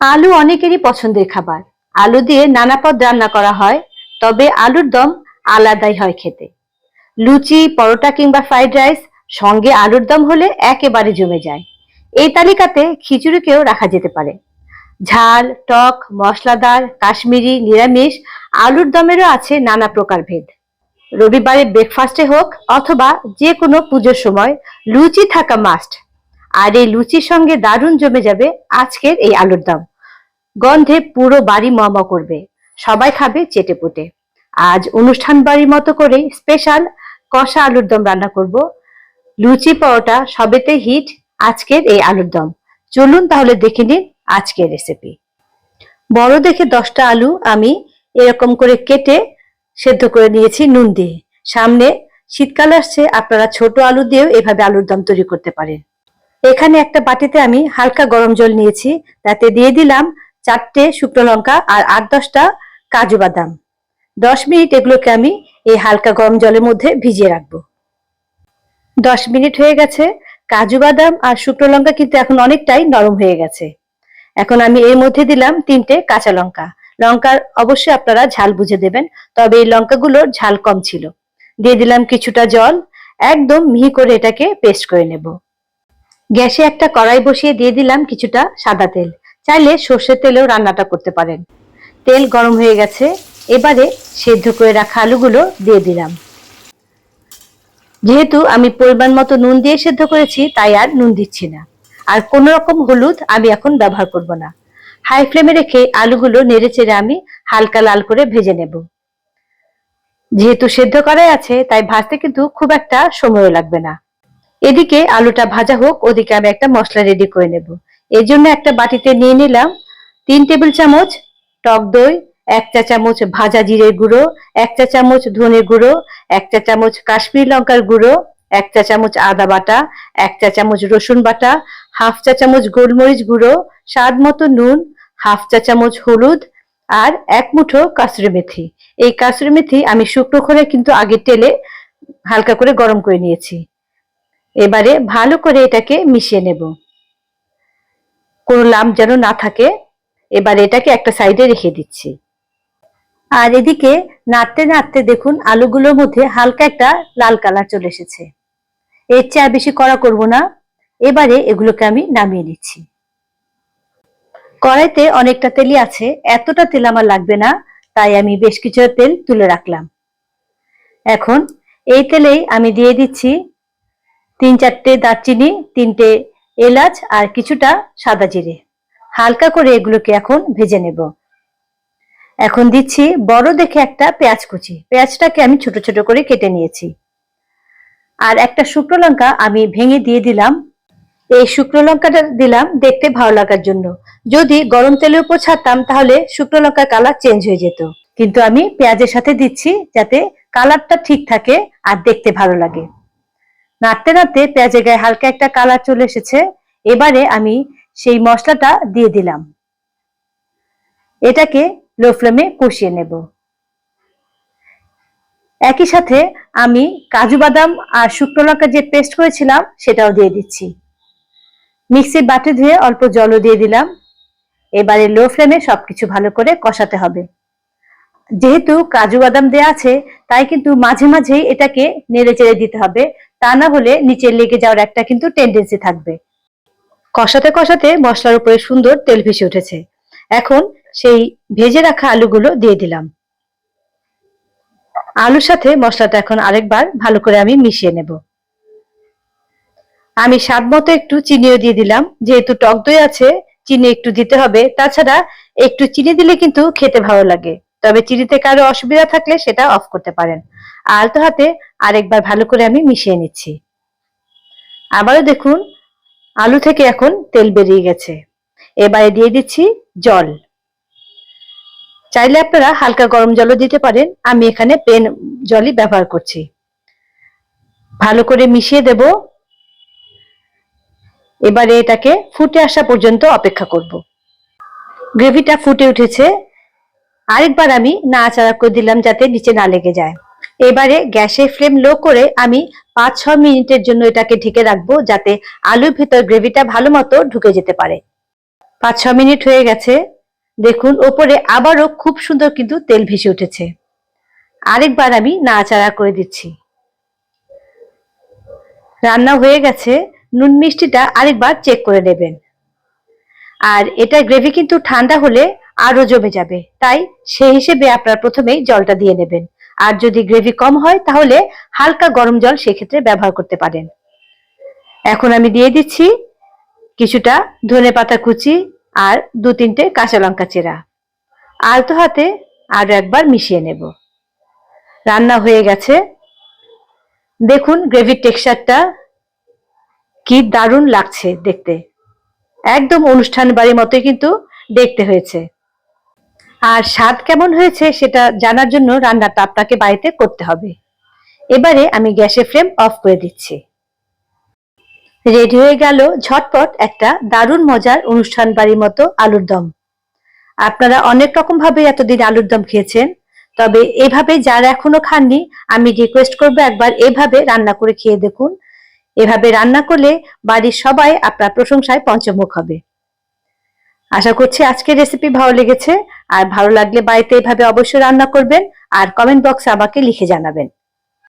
আলু অনেকেরই পছন্দের খাবার। আলু দিয়ে নানা পদ রান্না করা হয়, তবে আলুর দম আলাদাই হয় খেতে। লুচি, পরোটা কিংবা ফ্রাইড রাইস সঙ্গে আলুর দম হলে একেবারে জমে যায়। এই তালিকাতে খিচুড়িকেও রাখা যেতে পারে। ঝাল, টক, মশলাদার, কাশ্মীরি, নিরামিষ আলুর দমেরও আছে নানা প্রকার ভেদ। রবিবারে ব্রেকফাস্টে হোক অথবা যে কোনো পুজোর সময় লুচি থাকা মাস্ট আর এই লুচির সঙ্গে দারুণ জমে যাবে আজকের এই আলুর দম। গন্ধে পুরো বাড়ি মম করবে। সবাই খাবে চেটে পুটে আজ অনুষ্ঠান বাড়ির মতো করেই স্পেশাল কষা আলুর দম রান্না করব। লুচি পরোটা সবেতে হিট আজকের এই আলুর দম। চলুন তাহলে দেখে নিন আজকের রেসিপি বড় দেখে দশটা আলু আমি এরকম করে কেটে সেদ্ধ করে নিয়েছি নুন দিয়ে। সামনে শীতকাল আসছে, আপনারা ছোট আলু দিয়েও এভাবে আলুর দম তৈরি করতে পারেন। এখানে একটা বাটিতে আমি হালকা গরম জল নিয়েছি, তাতে দিয়ে দিলাম চারটে শুকনো লঙ্কা আর আট দশটা কাজু বাদাম। দশ মিনিট এগুলোকে আমি এই হালকা গরম জলের মধ্যে ভিজিয়ে রাখব। দশ মিনিট হয়ে গেছে, কাজু বাদাম আর শুকনো লঙ্কা কিন্তু এখন অনেকটাই নরম হয়ে গেছে। এখন আমি এর মধ্যে দিলাম তিনটে কাঁচা লঙ্কা। লঙ্কার অবশ্যই আপনারা ঝাল বুঝে দেবেন, তবে এই লঙ্কাগুলোর ঝাল কম ছিল। দিয়ে দিলাম কিছুটা জল, একদম মিহি করে এটাকে পেস্ট করে নেব। গ্যাসে একটা কড়াই বসিয়ে দিয়ে দিলাম কিছুটা সাদা তেল। চাইলে সর্ষের তেলেও রান্নাটা করতে পারেন। তেল গরম হয়ে গেছে, এবারে সেদ্ধ করে রাখা আলুগুলো দিয়ে দিলাম। যেহেতু আমি পরিমাণ মতো নুন দিয়ে সেদ্ধ করেছি, তাই আর নুন দিচ্ছি না। আর কোন রকম হলুদ আমি এখন ব্যবহার করব না। হাই ফ্লেমে রেখে আলুগুলো নেড়ে চেড়ে আমি হালকা লাল করে ভেজে নেব। যেহেতু সেদ্ধ করাই আছে, তাই ভাজতে কিন্তু খুব একটা সময় লাগবে না। এদিকে আলুটা ভাজা হোক, ওদিকে আমি একটা মশলা রেডি করে নেব। এর জন্য একটা বাটিতে নিয়ে নিলাম তিন টেবিল চামচ টক দই, এক চা চামচ ভাজা জিরের গুঁড়ো, এক চা চামচ ধনের গুঁড়ো, এক চা চামচ কাশ্মীর লঙ্কার গুঁড়ো, এক চা চামচ আদা বাটা, এক চা চামচ রসুন বাটা, হাফ চা চামচ গোলমরিচ গুঁড়ো, স্বাদ মতো নুন, হাফ চা চামচ হলুদ আর এক মুঠো কাসুরি মেথি। এই কাসুরি মেথি আমি শুকনো করে কিন্তু আগে তেলে হালকা করে গরম করে নিয়েছি। এবারে ভালো করে এটাকে মিশিয়ে নেব। কোনো লাম যেন না থাকে, এবার এটাকে একটা সাইডে রেখে দিচ্ছি। আর এদিকে নাড়তে নাড়তে দেখুন, আলুগুলোর মধ্যে হালকা একটা লাল কালার চলে এসেছে। এর চেয়ে আর বেশি করা করব না। এবারে এগুলোকে আমি নামিয়ে নিচ্ছি। কড়াইতে অনেকটা তেলই আছে, এতটা তেল আমার লাগবে না, তাই আমি বেশ কিছু তেল তুলে রাখলাম। এখন এই তেলেই আমি দিয়ে দিচ্ছি তিন চারটে দারচিনি, তিনটে এলাচ আর কিছুটা সাদা জিরে। হালকা করে এগুলোকে এখন ভেজে নেব। এখন দিচ্ছি বড় দেখে একটা পেঁয়াজ কুচি। পেঁয়াজটাকে আমি ছোট ছোট করে কেটে নিয়েছি। আর একটা শুকনো লঙ্কা আমি ভেঙে দিয়ে দিলাম। এই শুকনো লঙ্কাটা দিলাম দেখতে ভালো লাগার জন্য। যদি গরম তেলের উপর ছাড়তাম তাহলে শুকনো লঙ্কার কালার চেঞ্জ হয়ে যেত। কিন্তু আমি পেঁয়াজের সাথে দিচ্ছি যাতে কালারটা ঠিক থাকে আর দেখতে ভালো লাগে। নাড়তে নাড়তে পেঁয়াজের গায়ে হালকা একটা কালার চলে এসেছে। এবারে আমি সেই মশলাটা দিয়ে দিলাম। এটাকে লো ফ্লেমে কষিয়ে নেব। একই সাথে আমি কাজু বাদাম আর শুকনো লঙ্কা যে পেস্ট করেছিলাম, সেটাও দিয়ে দিচ্ছি। মিক্সির বাটি ধুয়ে অল্প জলও দিয়ে দিলাম। এবারে লো ফ্লেমে সবকিছু ভালো করে কষাতে হবে। যেহেতু কাজু বাদাম দেওয়া আছে, তাই কিন্তু মাঝে মাঝেই এটাকে নেড়ে চেড়ে দিতে হবে। তা না হলে নিচে লেগে যাওয়ার একটা কিন্তু টেন্ডেন্সি থাকবে। কষাতে কষাতে মশলার উপরে সুন্দর তেল ভেসে উঠেছে। এখন সেই ভেজে রাখা আলুগুলো দিয়ে দিলাম। আলুর সাথে মশলাটা এখন আরেকবার ভালো করে আমি মিশিয়ে নেব। আমি স্বাদ মতো একটু চিনিও দিয়ে দিলাম। যেহেতু টক দই আছে, চিনি একটু দিতে হবে। তাছাড়া একটু চিনি দিলে কিন্তু খেতে ভালো লাগে। তবে চিনিতে কারও অসুবিধা থাকলে সেটা অফ করতে পারেন। আলতো হাতে আরেকবার ভালো করে আমি মিশিয়ে নিচ্ছি। আবারও দেখুন, আলু থেকে এখন তেল বেরিয়ে গেছে। এবারে দিয়ে দিচ্ছি জল। চাইলে আপনারা হালকা গরম জলও দিতে পারেন। আমি এখানে পেন জলই ব্যবহার করছি। ভালো করে মিশিয়ে দেব। এবারে এটাকে ফুটে আসা পর্যন্ত অপেক্ষা করব। গ্রেভিটা ফুটে উঠেছে। আরেকবার আমি নাড়াচাড়া করে দিলাম যাতে নিচে না লেগে যায়। এবারে গ্যাসের ফ্লেম লো করে আমি পাঁচ ছ মিনিটের জন্য এটাকে ঢেকে রাখব যাতে আলুর ভিতর গ্রেভিটা ভালো মতো ঢুকে যেতে পারে। পাঁচ ছ মিনিট হয়ে গেছে। দেখুন, ওপরে আবারও খুব সুন্দর কিন্তু তেল ভেসে উঠেছে। আরেকবার আমি না নাড়াচাড়া করে দিচ্ছি। রান্না হয়ে গেছে। নুন মিষ্টিটা আরেকবার চেক করে নেবেন। আর এটা গ্রেভি কিন্তু ঠান্ডা হলে আরও জমে যাবে। তাই সেই হিসেবে আপনারা প্রথমেই জলটা দিয়ে নেবেন। আর যদি গ্রেভি কম হয়, তাহলে হালকা গরম জল সেক্ষেত্রে ব্যবহার করতে পারেন। এখন আমি দিয়ে দিচ্ছি কিছুটা ধনে পাতা কুচি আর দু তিনটে কাঁচা লঙ্কা চেরা। আলতো হাতে আরও একবার মিশিয়ে নেব। রান্না হয়ে গেছে। দেখুন গ্রেভির টেক্সচারটা কি দারুণ লাগছে দেখতে। একদম অনুষ্ঠান বাড়ির মতোই কিন্তু দেখতে হয়েছে। আর স্বাদ কেমন হয়েছে সেটা জানার জন্য রান্নাটা আপনাকে বাড়িতে করতে হবে। এবারে আমি গ্যাসের ফ্লেম অফ করে দিচ্ছি। রেডি হয়ে গেল ঝটপট একটা দারুণ মজার অনুষ্ঠান বাড়ির মতো আলুর দম। আপনারা অনেক রকম ভাবে এতদিন আলুর দম খেয়েছেন, তবে এভাবে যারা এখনও খাননি, আমি রিকোয়েস্ট করব একবার এভাবে রান্না করে খেয়ে দেখুন। এভাবে রান্না করলে বাড়ির সবাই আপনার প্রশংসায় পঞ্চমুখ হবে। আশা করছি আজকের রেসিপি ভালো লেগেছে। আর ভালো লাগলে বাড়িতে এভাবে অবশ্যই রান্না করবেন। আর কমেন্ট বক্সে আমাকে লিখে জানাবেন।